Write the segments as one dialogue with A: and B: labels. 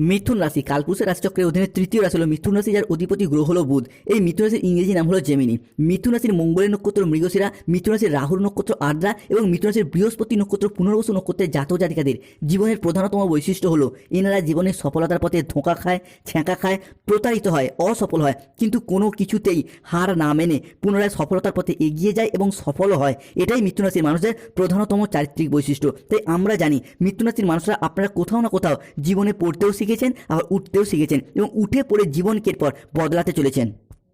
A: মিথুন রাশি, কালপুরুষের রাশিচক্রের অধীনে তৃতীয় রাশি হল মিথুন রাশি, যার অধিপতি গ্রহ হল বুধ। এই মিথুন রাশির ইংরেজি নাম হলো জেমিনি। মিথুন রাশির মঙ্গলের নক্ষত্র মৃগশিরা, মিথুন রাশির রাহুর নক্ষত্র আদ্রা এবং মিথুন রাশির বৃহস্পতি নক্ষত্র পুনর্বসু নক্ষত্রের জাতক জাতিকাদের। জীবনের প্রধানতম বৈশিষ্ট্য হলো, এনারা জীবনের সফলতার পথে ধোঁকা খায়, ছ্যাঁকা খায়, প্রতারিত হয়, অসফল হয়। কিন্তু কোনো কিছুতেই হার না মেনে পুনরায় সফলতার পথে এগিয়ে যায় এবং সফল হয়। এটাই মিথুন রাশির মানুষদের প্রধানতম চারিত্রিক বৈশিষ্ট্য। তাই আমরা জানি, মিথুন রাশির মানুষরা আপনারা কোথাও না কোথাও জীবনে পড়তেও শিখেছেন আবার উঠতেও শিখেছেন এবং উঠে পড়ে জীবনকে এরপর বদলাতে চলেছেন।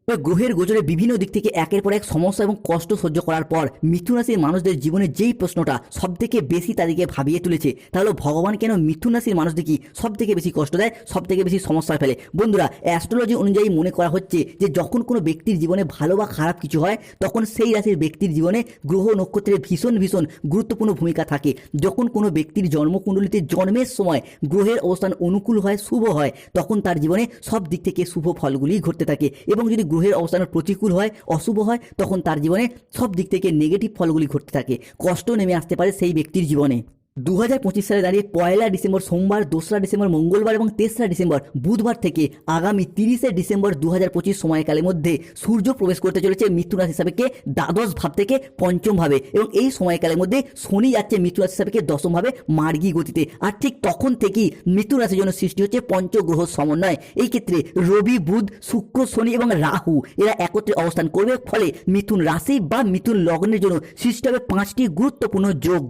A: গ্রহের গোচরে বিভিন্ন দিক থেকে একের পর এক সমস্যা এবং কষ্ট সহ্য করার পর মিথুন রাশির মানুষদের জীবনে যেই প্রশ্নটা সব থেকে বেশি তাদেরকে ভাবিয়ে তুলেছে, তা হলো ভগবান কেন মিথুন রাশির মানুষদেরকে সব থেকে বেশি কষ্ট দেয় সব থেকে বেশি সমস্যা ফেলে? বন্ধুরা অ্যাস্ট্রোলজি অনুযায়ী মনে করা হচ্ছে যে যখন কোনো ব্যক্তির জীবনে ভালো বা খারাপ কিছু হয়, তখন সেই রাশির ব্যক্তির জীবনে গ্রহ নক্ষত্রের ভীষণ ভীষণ গুরুত্বপূর্ণ ভূমিকা থাকে। যখন কোনো ব্যক্তির জন্মকুণ্ডলিতে জন্মের সময় গ্রহের অবস্থান অনুকূল হয়, শুভ হয়, তখন তার জীবনে সব দিক থেকে শুভ ফলগুলি ঘটতে থাকে এবং যদি গ্রহের অবস্থান প্রতিকূল হয়, অশুভ হয়, তখন তার জীবনে সব দিক থেকে নেগেটিভ ফলগুলি ঘটতে থাকে। কষ্ট নেমে আসতে পারে সেই ব্যক্তির জীবনে। দু হাজার পঁচিশ সালে দাঁড়িয়ে পয়লা ডিসেম্বর সোমবার, দোসরা ডিসেম্বর মঙ্গলবার এবং তেসরা ডিসেম্বর বুধবার থেকে আগামী তিরিশে ডিসেম্বর দু হাজার পঁচিশ সময়কালের মধ্যে সূর্য প্রবেশ করতে চলেছে মিথুন রাশি হিসাবে দ্বাদশ ভাব থেকে পঞ্চম ভাবে এবং এই সময়কালের মধ্যে শনি যাচ্ছে মিথুন রাশি হিসাবে দশম ভাবে মার্গী গতিতে। আর ঠিক তখন থেকেই মিথুন রাশির জন্য সৃষ্টি হচ্ছে পঞ্চগ্রহ সমন্বয়। এই ক্ষেত্রে রবি, বুধ, শুক্র, শনি এবং রাহু এরা একত্রে অবস্থান করবে। ফলে মিথুন রাশি বা মিথুন লগ্নের জন্য সৃষ্টি হবে পাঁচটি গুরুত্বপূর্ণ যোগ।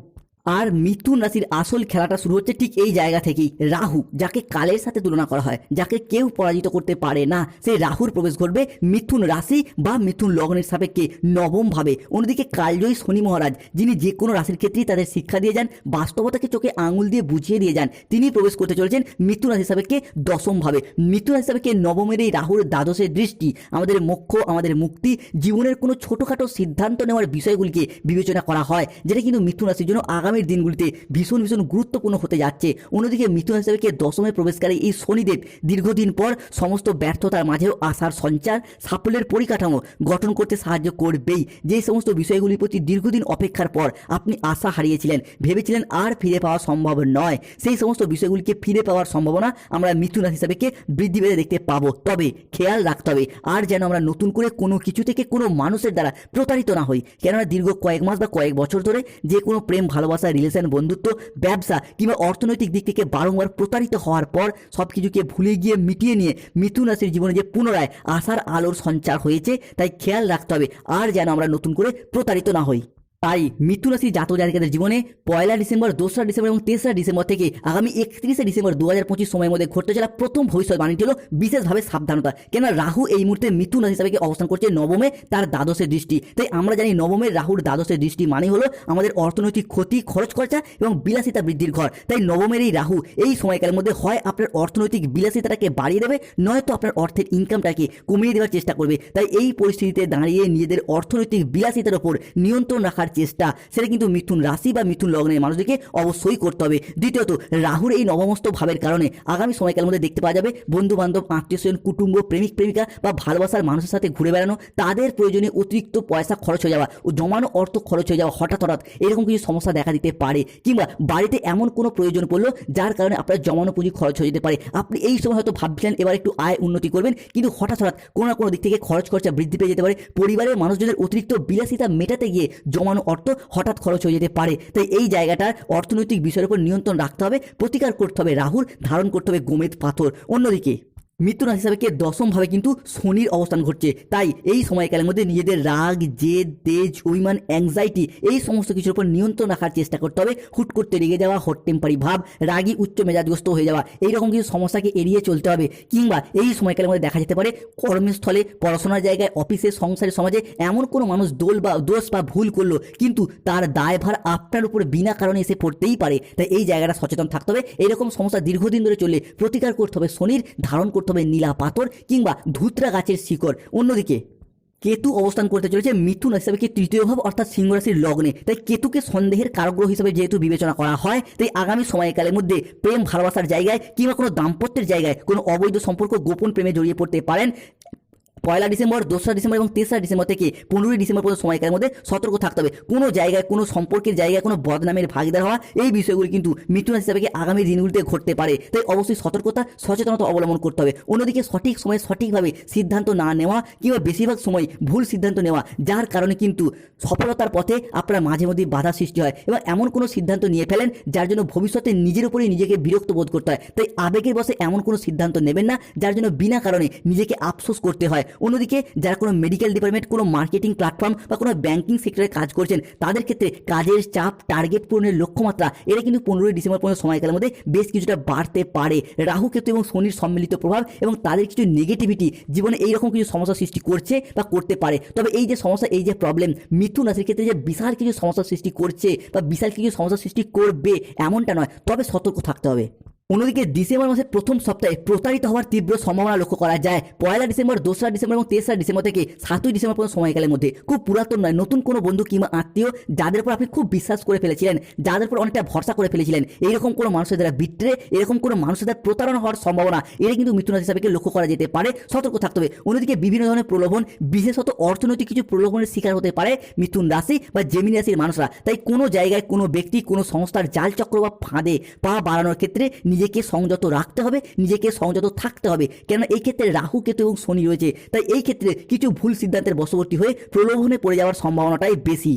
A: আর মিথুন রাশির আসল খেলাটা শুরু হচ্ছে ঠিক এই জায়গা থেকেই। রাহু, যাকে কালের সাথে তুলনা করা হয়, যাকে কেউ পরাজিত করতে পারে না সেই রাহুর প্রবেশ ঘটবে মিথুন রাশি বা মিথুন লগ্নের সাপেক্ষে নবম ভাবে অন্যদিকে কালজয়ী শনি মহারাজ, যিনি যে কোনো রাশির ক্ষেত্রেই তাদের শিক্ষা দিয়ে যান, বাস্তবতাকে চোখে আঙুল দিয়ে বুঝিয়ে দিয়ে যান, তিনি প্রবেশ করতে চলেছেন মিথুন রাশি সাপেক্ষে দশম ভাবে মিথুন রাশি সাপেক্ষে নবমের এই রাহুর দ্বাদশের দৃষ্টি, আমাদের মোক্ষ, আমাদের মুক্তি, জীবনের কোনো ছোটোখাটো সিদ্ধান্ত নেওয়ার বিষয়গুলিকে বিবেচনা করা হয়, যেটা কিন্তু মিথুন রাশির জন্য আগামীর দিনগুলিতে ভীষণ ভীষণ গুরুত্বপূর্ণ হতে যাচ্ছে। অন্যদিকে মিথুন হিসাবে দশমে প্রবেশকারী এই শনিদেব দীর্ঘদিন পর সমস্ত ব্যর্থতার মাঝেও আশার সঞ্চার, সাফল্যের পরিকাঠামো গঠন করতে সাহায্য করবেই। যে সমস্ত বিষয়গুলির প্রতি দীর্ঘদিন অপেক্ষার পর আপনি আশা হারিয়েছিলেন, ভেবেছিলেন আর ফিরে পাওয়া সম্ভব নয়। সেই সমস্ত বিষয়গুলিকে ফিরে পাওয়ার সম্ভাবনা আমরা মিথুন রাশি হিসাবে বৃদ্ধি পেতে দেখতে পাবো। তবে খেয়াল রাখতে হবে, আর যেন আমরা নতুন করে কোনো কিছু থেকে কোনো মানুষের দ্বারা প্রতারিত না হই। কেননা দীর্ঘ কয়েক মাস বা কয়েক বছর ধরে যে কোনো প্রেম, ভালোবাসা রিলেশন বন্ধুত্ব, ব্যবসা কিংবা অর্থনৈতিক দিক থেকে বারংবার প্রতারিত হওয়ার পর সব কিছুকে ভুলে গিয়ে মিটিয়ে নিয়ে মিথুন রাশির জীবনে যে পুনরায় আশার আলোর সঞ্চার হয়েছে, তাই খেয়াল রাখতে হবে, আর যেন আমরা নতুন করে প্রতারিত না হই। তাই মিথুন রাশি জাতক জাতিকাদের জীবনে পয়লা ডিসেম্বর, দোসরা ডিসেম্বর এবং তেসরা ডিসেম্বর থেকে আগামী একত্রিশে ডিসেম্বর দু হাজার পঁচিশ সময়ের মধ্যে ঘটতে চলা প্রথম ভবিষ্যৎবাণীটি হলো বিশেষভাবে সাবধানতা। কেন রাহু এই মুহূর্তে মিথুন রাশি হিসাবে অবস্থান করছে নবমে তার দ্বাদশের দৃষ্টি। তাই আমরা জানি নবমের রাহুর দ্বাদশের দৃষ্টি মানে হলো আমাদের অর্থনৈতিক ক্ষতি, খরচ খরচা এবং বিলাসিতা বৃদ্ধির ঘর। তাই নবমের এই রাহু এই সময়কালের মধ্যে হয় আপনার অর্থনৈতিক বিলাসিতাটাকে বাড়িয়ে দেবে, নয়তো আপনার অর্থের ইনকামটাকে কমিয়ে দেওয়ার চেষ্টা করবে। তাই এই পরিস্থিতিতে দাঁড়িয়ে নিজেদের অর্থনৈতিক বিলাসিতার ওপর নিয়ন্ত্রণ রাখার চেষ্টা, সেটা কিন্তু মিথুন রাশি বা মিথুন লগ্নের মানুষদেরকে অবশ্যই করতে হবে। দ্বিতীয়ত, রাহুর এই নবমস্ত ভাবের কারণে আগামী সময়কালের মধ্যে দেখতে পাওয়া যাবে বন্ধু বান্ধব আত্মীয় স্বজন, কুটুম্ব, প্রেমিক, প্রেমিকা বা ভালোবাসার মানুষের সাথে ঘুরে বেড়ানো, তাদের প্রয়োজনে অতিরিক্ত পয়সা খরচ হয়ে যাওয়া ও জমানো অর্থ খরচ হয়ে যাওয়া হঠাৎ হঠাৎ এরকম কিছু সমস্যা দেখা দিতে পারে কিংবা বাড়িতে এমন কোনো প্রয়োজন পড়ল যার কারণে আপনার জমানো পুঁজি খরচ হয়ে যেতে পারে। আপনি এই সময় হয়তো ভাবছিলেন এবার একটু আয় উন্নতি করবেন, কিন্তু হঠাৎ হঠাৎ কোনো না কোনো দিক থেকে খরচ খরচা বৃদ্ধি পেয়ে যেতে পারে। পরিবারের মানুষজনের অতিরিক্ত বিলাসিতা মেটাতে গিয়ে জমানো অর্থ হঠাৎ খরচ হয়ে যেতে পারে। তাই এই জায়গাটার অর্থনৈতিক বিষয়ের উপর নিয়ন্ত্রণ রাখতে হবে, প্রতিকার করতে হবে রাহুল, ধারণ করতে হবে গোমেদ পাথর। অন্যদিকে মৃত্যুর হিসাবে কে দশমভাবে কিন্তু শনির অবস্থান ঘটছে। তাই এই সময়কালের মধ্যে নিজেদের রাগ, জেদ, তেজ, অভিমান অ্যাংজাইটি এই সমস্ত কিছুর উপর নিয়ন্ত্রণ রাখার চেষ্টা করতে হবে। হুট করতে রেগে যাওয়া হট টেম্পারি ভাব, রাগী, উচ্চ মেজাজগ্রস্ত হয়ে যাওয়া, এইরকম কিছু সমস্যাকে এড়িয়ে চলতে হবে। কিংবা এই সময়কালের মধ্যে দেখা যেতে পারে কর্মস্থলে, পড়াশোনার জায়গায়, অফিসে, সংসারে, সমাজে এমন কোনো মানুষ দোল বা দোষ বা ভুল করল, কিন্তু তার দায়ভার আপনার উপর বিনা কারণে এসে পড়তেই পারে। তাই এই জায়গাটা সচেতন থাকতে হবে। এরকম সমস্যা দীর্ঘদিন ধরে চললে প্রতিকার করতে হবে শনির, ধারণ করতে হবে নীলা পাথর কিংবা ধুতরা গাছের শিকড়। অন্যদিকে, কেতু অবস্থান করতে চলেছে মিথুন হিসাবে কি তৃতীয় ভাব অর্থাৎ সিংহ রাশির লগ্নে। তাই কেতুকে সন্দেহের কারগ্রহ হিসেবে যেহেতু বিবেচনা করা হয়, তাই আগামী সময়কালের মধ্যে প্রেম, ভালোবাসার জায়গায় কিংবা কোনো দাম্পত্যের জায়গায় কোনো অবৈধ সম্পর্ক গোপন প্রেমে জড়িয়ে পড়তে পারেন পয়লা ডিসেম্বর, দোসরা ডিসেম্বর এবং তেসরা ডিসেম্বর থেকে পনেরোই ডিসেম্বর পর্যন্ত সময়কালের মধ্যে সতর্ক থাকতে হবে। কোনো জায়গায়, কোনো সম্পর্কের জায়গায় কোনো বদনামের ভাগিদার হওয়া, এই বিষয়গুলি কিন্তু মিথুন হিসাবে আগামী দিনগুলিতে ঘটতে পারে। তাই অবশ্যই সতর্কতা, সচেতনতা অবলম্বন করতে হবে। অন্যদিকে সঠিক সময়ে সঠিকভাবে সিদ্ধান্ত না নেওয়া কিংবা বেশিরভাগ সময় ভুল সিদ্ধান্ত নেওয়া, যার কারণে কিন্তু সফলতার পথে আপনার মাঝে মধ্যে বাধা সৃষ্টি হয় এবং এমন কোনো সিদ্ধান্ত নিয়ে ফেলেন যার জন্য ভবিষ্যতে নিজের উপরেই নিজেকে বিরক্ত বোধ করতে হয়। তাই আবেগের বসে এমন কোনো সিদ্ধান্ত নেবেন না, যার জন্য বিনা কারণে নিজেকে আফসোস করতে হয়। অন্যদিকে যারা কোনো মেডিকেল ডিপার্টমেন্ট কোনো মার্কেটিং প্ল্যাটফর্ম বা কোনো ব্যাংকিং সেক্টরে কাজ করছেন, তাদের ক্ষেত্রে কাজের চাপ টার্গেট পূরণের লক্ষ্যমাত্রা এটা কিন্তু পনেরোই ডিসেম্বর পর্যন্ত সময়কালের মধ্যে বেশ কিছুটা বাড়তে পারে। রাহু কেতু এবং শনির সম্মিলিত প্রভাব এবং তাদের কিছু নেগেটিভিটি জীবনে এইরকম কিছু সমস্যা সৃষ্টি করছে বা করতে পারে। তবে এই যে সমস্যা, এই যে প্রবলেম মিথুন রাশির ক্ষেত্রে যে বিশাল কিছু সমস্যা সৃষ্টি করছে বা বিশাল কিছু সমস্যা সৃষ্টি করবে, এমনটা নয়। তবে সতর্ক থাকতে হবে। অন্যদিকে ডিসেম্বর মাসের প্রথম সপ্তাহে প্রতারিত হওয়ার তীব্র সম্ভাবনা লক্ষ্য করা যায়। পয়লা ডিসেম্বর, দোসরা ডিসেম্বর এবং তেসরা ডিসেম্বর থেকে সাতই ডিসেম্বর পর্যন্ত সময়কালের মধ্যে খুব পুরাতন নয়, নতুন কোনো বন্ধু কিংবা আত্মীয় যাদের উপর আপনি খুব বিশ্বাস করে ফেলেছিলেন, যাদের উপর অনেকটা ভরসা করে ফেলেছিলেন। এইরকম কোনো মানুষের দ্বারা বিট্রে, এরকম কোনো মানুষের দ্বারা প্রতারণা হওয়ার সম্ভাবনা এটা কিন্তু মিথুন রাশি হিসাবে লক্ষ্য করা যেতে পারে, সতর্ক থাকতে হবে। অন্যদিকে বিভিন্ন ধরনের প্রলোভন, বিশেষত অর্থনৈতিক কিছু প্রলোভনের শিকার হতে পারে মিথুন রাশি বা জেমিনি রাশির মানুষরা। তাই কোনো জায়গায় কোনো ব্যক্তি, কোনো সংস্থার জাল চক্র বা ফাঁদে পা বাড়ানোর ক্ষেত্রে নিজেকে সংযত রাখতে হবে, নিজেকে সংযত থাকতে হবে। কেন এই ক্ষেত্রে রাহু, কেতু এবং শনি রয়েছে। তাই এই ক্ষেত্রে কিছু ভুল সিদ্ধান্তের বশবর্তী হয়ে প্রলোভনে পড়ে যাওয়ার সম্ভাবনাটাই বেশি।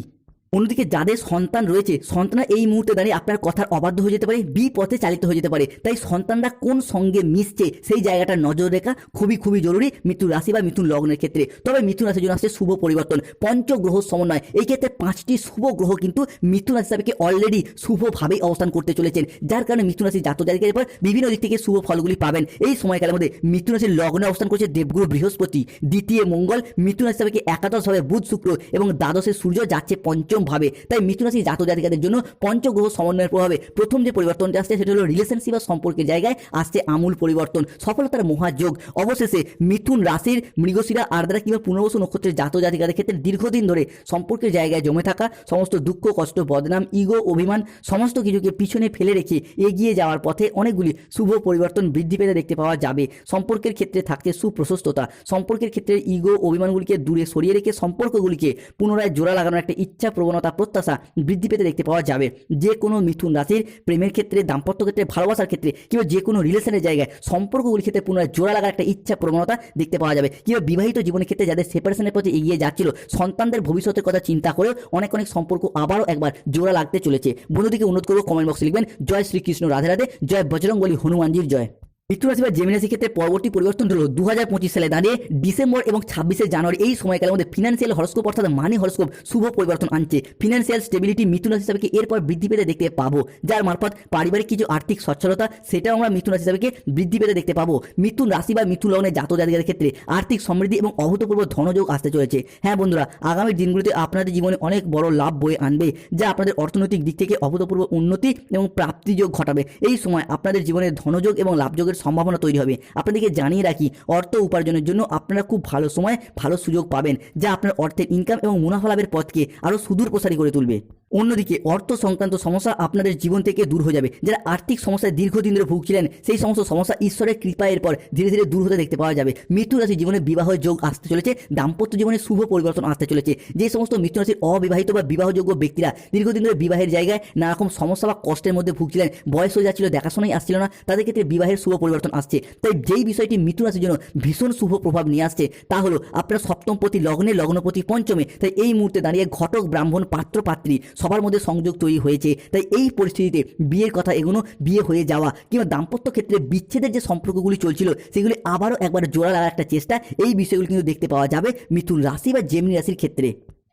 A: অন্যদিকে যাদের সন্তান রয়েছে সন্তান এই মুহূর্তে দাঁড়িয়ে আপনার কথার অবাধ্য হয়ে যেতে পারে, বিপথে চালিত হয়ে যেতে পারে। তাই সন্তানরা কোন সঙ্গে মিশছে সেই জায়গাটা নজর রেখা খুবই খুবই জরুরি মিথুন রাশি বা মিথুন লগ্নের ক্ষেত্রে। তবে মিথুন রাশির জন্য আসছে শুভ পরিবর্তন, পঞ্চগ্রহ সমন্বয়। এই ক্ষেত্রে পাঁচটি শুভ গ্রহ কিন্তু মিথুন রাশি হিসাবে অলরেডি শুভভাবেই অবস্থান করতে চলেছেন। যার কারণে মিথুন রাশি জাতক জাতিকের পর বিভিন্ন দিক থেকে শুভ ফলগুলি পাবেন। এই সময়কালের মধ্যে মিথুন রাশির লগ্নে অবস্থান করছে দেবগুরু বৃহস্পতি। দ্বিতীয় মঙ্গল মিথুন রাশি হিসাবে একাদশভাবে বুধ শুক্র এবং দ্বাদশে সূর্য, যাচ্ছে পঞ্চম ভাবে। তাই মিথুন রাশি জাতক জাতিকাদের জন্য পঞ্চগ্রহ সমন্বয়ের প্রভাবে প্রথম যে পরিবর্তনটা আসছে সেটা হলো রিলেশনশিপ বা সম্পর্কের জায়গায় আসছে আমূল পরিবর্তন। সফলতার মহাযোগ। অবশেষে মিথুন রাশির মৃগশিরা, আর্দ্রা কিংবা পুনর্বসু নক্ষত্রের জাতক জাতিকাদের ক্ষেত্রে দীর্ঘদিন ধরে সম্পর্কের জায়গায় জমে থাকা, সমস্ত দুঃখ, কষ্ট, বদনাম ইগো অভিমান সমস্ত কিছুকে পিছনে ফেলে রেখে এগিয়ে যাওয়ার পথে অনেকগুলি শুভ পরিবর্তন বৃদ্ধি পেতে দেখতে পাওয়া যাবে। সম্পর্কের ক্ষেত্রে থাকছে সুপ্রশস্ততা। সম্পর্কের ক্ষেত্রে ইগো অভিমানগুলিকে দূরে সরিয়ে রেখে সম্পর্কগুলিকে পুনরায় জোড়া লাগানোর একটা ইচ্ছা প্রবণতা প্রত্যাশা বৃদ্ধি পেতে দেখতে পাওয়া যাবে। যে কোনো মিথুন রাশির প্রেমের ক্ষেত্রে, দাম্পত্য ক্ষেত্রে, ভালোবাসার ক্ষেত্রে কিংবা যে কোনো রিলেশনের জায়গায় সম্পর্কগুলির ক্ষেত্রে পুনরায় জোড়া লাগার একটা ইচ্ছা প্রবণতা দেখতে পাওয়া যাবে। কিংবা বিবাহিত জীবনের ক্ষেত্রে যাদের সেপারেশনের প্রতি এগিয়ে যাচ্ছিল, সন্তানদের ভবিষ্যতের কথা চিন্তা করেও অনেক অনেক সম্পর্ক আবারও একবার জোড়া লাগতে চলেছে। বন্ধুদিকে অনুরোধ করব কমেন্ট বক্সে লিখবেন, জয় শ্রীকৃষ্ণ, রাধে রাধে, জয় বজরং বলি হনুমানজির জয়। মৃত্যু রাশি বা জেমিনি রাশির ক্ষেত্রে পরবর্তী পরিবর্তন হলো দু হাজার পঁচিশ সালে দাঁড়িয়ে ডিসেম্বর এবং ছাব্বিশে জানুয়ারি। এই সময়কালের মধ্যে ফিনান্সিয়াল হরস্কোপ অর্থাৎ মানি হরস্কোপ শুভ পরিবর্তন আনছে। ফিনান্সিয়াল স্টেবিলিটি মিথুন রাশি হিসাবে এরপর বৃদ্ধি পেতে দেখতে পাবো? যার মারফত পারিবারিক কিছু আর্থিক সচ্ছলতা, সেটাও আমরা মিথুন রাশি হিসাবে বৃদ্ধি পেতে দেখতে পাবো। মিথুন রাশি বা মিথুন লগ্নের জাতক জাতিকাদের ক্ষেত্রে আর্থিক সমৃদ্ধি এবং অভূতপূর্ব ধনযোগ আসতে চলেছে। হ্যাঁ বন্ধুরা, আগামী দিনগুলিতে আপনাদের জীবনে অনেক বড় লাভ বয়ে আনবে, যা আপনাদের অর্থনৈতিক দিক থেকে অভূতপূর্ব উন্নতি এবং প্রাপ্তিযোগ ঘটাবে। এই সময় আপনাদের জীবনে ধনযোগ এবং লাভযোগের সম্ভাবনা তৈরি হবে। আপনাদেরকে জানিয়ে রাখি, অর্থ উপার্জনের জন্য আপনারা খুব ভালো সময়, ভালো সুযোগ পাবেন, যা আপনার অর্থের ইনকাম এবং মুনাফা লাভের পথকে আরও সুদূর প্রসারী করে তুলবে। অন্যদিকে অর্থ সংক্রান্ত সমস্যা আপনাদের জীবন থেকে দূর হয়ে যাবে। যারা আর্থিক সমস্যায় দীর্ঘদিন ধরে ভুগছিলেন, সেই সমস্ত সমস্যা ঈশ্বরের কৃপা এরপর ধীরে ধীরে দূর হতে দেখতে পাওয়া যাবে। মৃত্যু রাশি জীবনে বিবাহ যোগ আসতে চলেছে, দাম্পত্য জীবনে শুভ পরিবর্তন আসতে চলেছে। যে সমস্ত মৃত্যু রাশির অবিবাহিত বা বিবাহযোগ্য ব্যক্তিরা দীর্ঘদিন ধরে বিবাহের জায়গায় নানা রকম সমস্যা বা কষ্টের মধ্যে ভুগছিলেন, বয়স হয়ে যাচ্ছিল, দেখাশোনাই আসছিল না, তাদের ক্ষেত্রে বিবাহের শুভ পরিবর্তন আসছে। তাই যেই বিষয়টি মৃত্যু রাশির জন্য ভীষণ শুভ প্রভাব নিয়ে আসছে, তা হলো আপনার সপ্তমপতি লগ্নে লগ্নপতি পঞ্চমে, তাই এই মুহূর্তে দাঁড়িয়ে ঘটক, ব্রাহ্মণ, পাত্র, পাত্রী সবার মধ্যে সংযোগ তৈরি হয়েছে। তাই এই পরিস্থিতিতে বিয়ের কথা এগোনো, বিয়ে হয়ে যাওয়া কিংবা দাম্পত্য ক্ষেত্রে বিচ্ছেদের যে সম্পর্কগুলি চলছিল, সেগুলি আবারও একবার জোড়া লাগার একটা চেষ্টা। এই বিষয়গুলি কিন্তু দেখতে পাওয়া যাবে মিথুন রাশি বা জেমনি রাশির ক্ষেত্রে।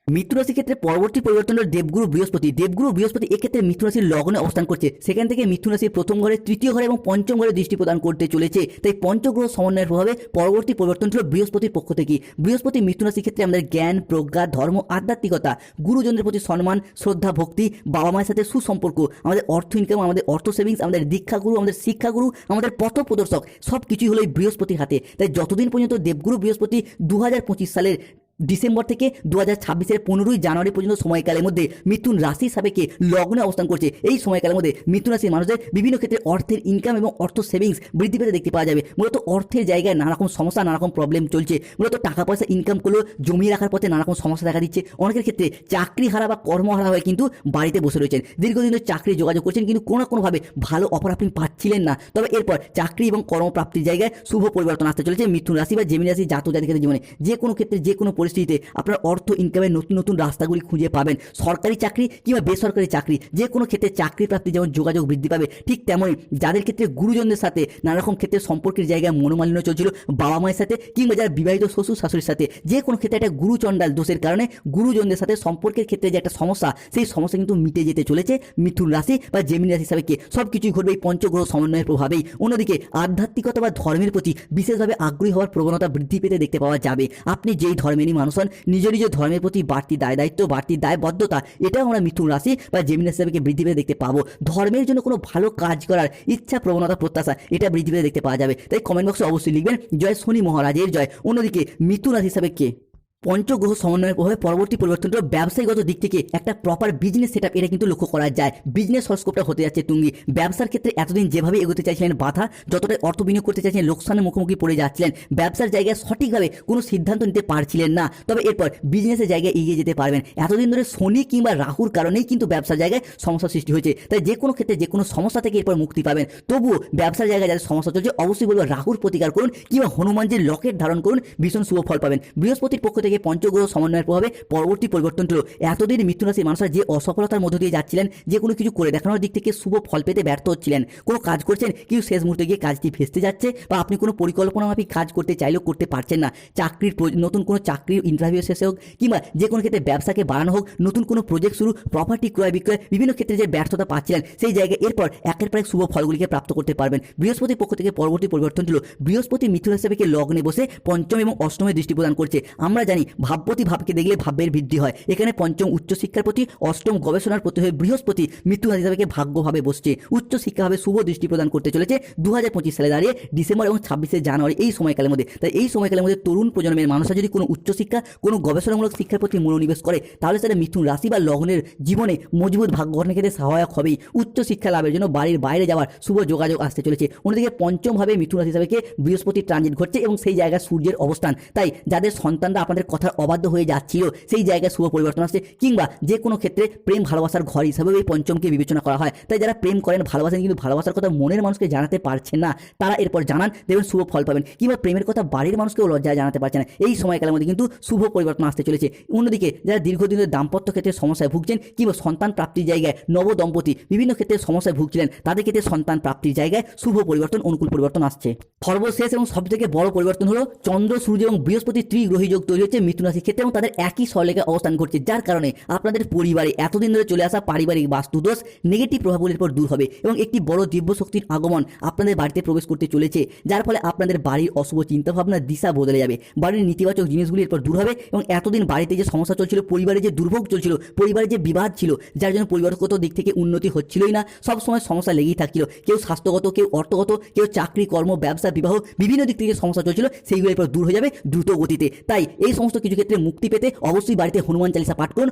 A: মৃত্যু রাশির ক্ষেত্রে পরবর্তী পরিবর্তন হল দেবগুরু বৃহস্পতি। দেবগুরু বৃহস্পতি এক্ষেত্রে মৃত্যু রাশির লগ্নে অবস্থান করছে। সেখান থেকে মৃত্যু রাশির প্রথম ঘরে, তৃতীয় ঘরে এবং পঞ্চম ঘরে দৃষ্টি প্রদান করতে চলেছে। তাই পঞ্চগ্রহ সমন্বয়ের প্রভাবে পরবর্তী পরিবর্তন ছিল বৃহস্পতির পক্ষ থেকে। বৃহস্পতি মৃত্যু রাশির ক্ষেত্রে আমাদের জ্ঞান, প্রজ্ঞা, ধর্ম, আধ্যাত্মিকতা, গুরুজনদের প্রতি সম্মান, শ্রদ্ধা, ভক্তি, বাবা মায়ের সাথে সুসম্পর্ক, আমাদের অর্থ ইনকাম আমাদের অর্থ সেভিংস আমাদের দীক্ষাগুরু, আমাদের শিক্ষাগুরু, আমাদের পথ প্রদর্শক সব কিছুই হলো এই বৃহস্পতির হাতে। তাই যতদিন পর্যন্ত দেবগুরু বৃহস্পতি দু হাজার পঁচিশ সালের ডিসেম্বর থেকে দু হাজার ছাব্বিশের পনেরোই জানুয়ারি পর্যন্ত সময়কালের মধ্যে মিথুন রাশি সাপেক্ষে লগ্নে অবস্থান করছে। এই সময়কালের মধ্যে মিথুন রাশির মানুষদের বিভিন্ন ক্ষেত্রে অর্থের ইনকাম এবং অর্থ সেভিংস বৃদ্ধি পেতে দেখতে পাওয়া যাবে। মূলত অর্থের জায়গায় নানা রকম সমস্যা নানা রকম প্রবলেম চলছে। মূলত টাকা পয়সা ইনকাম করলেও জমিয়ে রাখার পথে নানা রকম সমস্যা দেখা দিচ্ছে। অনেকের ক্ষেত্রে চাকরি হারা বা কর্মহারা হয়ে কিন্তু বাড়িতে বসে রয়েছেন। দীর্ঘদিন চাকরি যোগাযোগ করছেন কিন্তু কোনো কোনোভাবে ভালো অফার আপনি পাচ্ছিলেন না। তবে এরপর চাকরি এবং কর্মপ্রাপ্তির জায়গায় শুভ পরিবর্তন আসতে চলেছে মিথুন রাশি বা জেমিনি রাশি জাতক জাতিকাদের জীবনে। যে কোনো ক্ষেত্রে যে কোনো পরিস্থিতিতে আপনার অর্থ ইনকামের নতুন নতুন রাস্তাগুলি খুঁজে পাবেন। সরকারি চাকরি কিংবা বেসরকারি চাকরি, যে কোনো ক্ষেত্রে চাকরি প্রাপ্তি যেমন যোগাযোগ বৃদ্ধি পাবে, ঠিক তেমনই যাদের ক্ষেত্রে গুরুজনদের সাথে নানা রকম ক্ষেত্রে সম্পর্কের জায়গায় মনোমালিন্য চলছিল, বাবা মায়ের সাথে কিংবা যারা বিবাহিত শ্বশুর শাশুড়ির সাথে, যে কোনো ক্ষেত্রে একটা গুরুচণ্ডাল দোষের কারণে গুরুজনদের সাথে সম্পর্কের ক্ষেত্রে যে একটা সমস্যা, সেই সমস্যা কিন্তু মিটে যেতে চলেছে। মিথুন রাশি বা জেমিন রাশি হিসাবে কে সব কিছুই ঘটবে এই পঞ্চগ্রহ সমন্বয়ের প্রভাবেই। অন্যদিকে আধ্যাত্মিকতা বা ধর্মের প্রতি বিশেষভাবে আগ্রহী হওয়ার প্রবণতা বৃদ্ধি পেতে দেখতে পাওয়া যাবে। আপনি যেই ধর্মেরই মানুষ হন, নিজ নিজ ধর্মের প্রতি বাড়তি দায় দায়িত্ব, বাড়তি দায়বদ্ধতা, এটাও আমরা মিথুন রাশি বা জেমিন হিসাবে বৃদ্ধি পেতে দেখতে পাবো। ধর্মের জন্য কোনো ভালো কাজ করার ইচ্ছা, প্রবণতা, প্রত্যাশা, এটা বৃদ্ধি পেতে দেখতে পাওয়া যাবে। তাই কমেন্ট বক্সে অবশ্যই লিখবেন, জয় শনি মহারাজের জয়। অন্যদিকে মিথুন রাশি হিসাবে কে পঞ্চগ্রহ সমন্বয়ের প্রভাবে পরবর্তী পরিবর্তনটা ব্যবসায়ীগত দিক থেকে একটা প্রপার বিজনেস সেট এটা কিন্তু লক্ষ্য করা যায়। বিজনেস হরস্কোপটা হতে যাচ্ছে তুঙ্গি। ব্যবসার ক্ষেত্রে এতদিন যেভাবে এগোতে চাইছিলেন বাধা, যতটাই অর্থ বিনিয়োগ করতে চাইছিলেন, লোকসানের মুখোমুখি পড়ে যাচ্ছিলেন, ব্যবসার জায়গায় সঠিকভাবে কোনো সিদ্ধান্ত নিতে পারছিলেন না। তবে এরপর বিজনেসের জায়গায় এগিয়ে যেতে পারবেন। এতদিন ধরে শনি কিংবা রাহুর কারণেই কিন্তু ব্যবসার জায়গায় সমস্যা সৃষ্টি হয়েছে। তাই যে কোনো ক্ষেত্রে যে কোনো সমস্যা থেকে এরপর মুক্তি পাবেন। তবুও ব্যবসার জায়গায় যাদের সমস্যা চলছে, অবশ্যই বলব রাহুর প্রতিকার করুন কিংবা হনুমানজির লকেট ধারণ করুন, ভীষণ শুভ ফল পাবেন। বৃহস্পতির পক্ষ থেকে পঞ্চগ্রহ সমন্বয়ের প্রভাবে পরবর্তী পরিবর্তন হলো। এতদিন মিথুন রাশির মানুষরা যে অসফলতার মধ্য দিয়ে যাচ্ছিলেন, যে কোনো কিছু করে দেখানোর দিক থেকে শুভ ফল পেতে ব্যর্থ হচ্ছিলেন। কোনো কাজ করছেন কিন্তু শেষ মুহূর্তে গিয়ে কাজটি ভেস্তে যাচ্ছে বা আপনি কোনো পরিকল্পনা মাফিক কাজ করতে চাইলেও করতে পারছেন না। চাকরির নতুন কোনো চাকরির ইন্টারভিউ শেষে হোক কিংবা যে কোনো ক্ষেত্রে ব্যবসাকে বাড়ানো হোক, নতুন কোনো প্রজেক্ট শুরু প্রপার্টি ক্রয় বিক্রয়, বিভিন্ন ক্ষেত্রে যে ব্যর্থতা পাচ্ছিলেন, সেই জায়গায় এরপর একের পর এক শুভ ফলগুলিকে প্রাপ্ত করতে পারবেন। বৃহস্পতির পক্ষ থেকে পরবর্তী পরিবর্তন ছিল বৃহস্পতি মিথুন হিসেবে লগ্নে বসে পঞ্চম এবং অষ্টমে দৃষ্টি প্রদান করছে। আমরা জানি ভাবপতি ভাবকে দেখলে ভাবের বৃদ্ধি হয়। এখানে পঞ্চম উচ্চশিক্ষার প্রতি, অষ্টম গবেষণার প্রতি হয়ে বৃহস্পতি মৃত্যু হিসাবে ভাগ্যভাবে বসছে। উচ্চশিক্ষাভাবে শুভ দৃষ্টি প্রদান করতে চলেছে দু হাজার পঁচিশ সালে দাঁড়িয়ে ডিসেম্বর এবং ছাব্বিশে জানুয়ারি এই সময়কালের মধ্যে। তাই এই সময়কালের মধ্যে তরুণ প্রজন্মের মানুষরা যদি কোনো উচ্চশিক্ষা, কোনো গবেষণামূলক শিক্ষার প্রতি মনোনিবেশ করে, তাহলে সেটা মিথুন রাশি বা লগ্নের জীবনে মজবুত ভাগ্য গঠনের ক্ষেত্রে সহায়ক হবেই। উচ্চশিক্ষা লাভের জন্য বাড়ির বাইরে যাওয়ার শুভ যোগাযোগ আসতে চলেছে। অন্যদিকে পঞ্চমভাবে মিথুন রাশি হিসাবে বৃহস্পতি ট্রানজিট ঘটছে এবং সেই জায়গায় সূর্যের অবস্থান। তাই যাদের সন্তানরা আপনাদের কথার অবাধ্য হয়ে যাচ্ছিল সেই জায়গায় শুভ পরিবর্তন আসছে। কিংবা যে কোনো ক্ষেত্রে প্রেম ভালোবাসার ঘর হিসাবেও এই পঞ্চমকে বিবেচনা করা হয়। তাই যারা প্রেম করেন, ভালোবাসেন কিন্তু ভালোবাসার কথা মনের মানুষকে জানাতে পারছেন না। তারা এরপর জানান দেখবেন শুভ ফল পাবেন। কিংবা প্রেমের কথা বাড়ির মানুষকেও লজ্জায় জানাতে পারছে না। এই সময়কালের মধ্যে কিন্তু শুভ পরিবর্তন আসতে চলেছে। অন্যদিকে যারা দীর্ঘদিন দাম্পত্য ক্ষেত্রে সমস্যায় ভুগছেন কিংবা সন্তান প্রাপ্তির জায়গায় নব দম্পতি বিভিন্ন ক্ষেত্রে সমস্যায় ভুগছিলেন, তাদের ক্ষেত্রে সন্তান প্রাপ্তির জায়গায় শুভ পরিবর্তন, অনুকূল পরিবর্তন আসছে। সর্বশেষ এবং সবথেকে বড় পরিবর্তন হলো চন্দ্র, সূর্য এবং বৃহস্পতি ত্রিগ্রহী যোগ তৈরি হচ্ছে। মিথুন রাশির ক্ষেত্রে এবং তাদের একই সরলেখায় অবস্থান করছে, যার কারণে আপনাদের পরিবারে এতদিন ধরে চলে আসা পারিবারিক বাস্তুদোষ নেগেটিভ প্রভাবগুলির পর দূর হবে এবং একটি বড় দিব্য শক্তির আগমন আপনাদের বাড়িতে প্রবেশ করতে চলেছে, যার ফলে আপনাদের বাড়ির অশুভ চিন্তাভাবনার দিশা বদলে যাবে। বাড়ির নেতিবাচক জিনিসগুলি এরপর দূর হবে এবং এতদিন বাড়িতে যে সমস্যা চলছিল, পরিবারে যে দুর্ভোগ চলছিল, পরিবারে যে বিবাদ ছিল, যার জন্য পরিবারগত দিক থেকে উন্নতি হচ্ছিলই না, সব সময় সমস্যা লেগেই থাকছিল। কেউ স্বাস্থ্যগত, কেউ অর্থগত, কেউ চাকরি, কর্ম, ব্যবসা, বিবাহ, বিভিন্ন দিক থেকে যে সমস্যা চলছিল সেইগুলো এরপর দূর হয়ে যাবে দ্রুত গতিতে। তাই এই সমস্ত কিছু ক্ষেত্রে মুক্তি পেতে অবশ্যই বাড়িতে হনুমান চালিসা পাঠ করুন।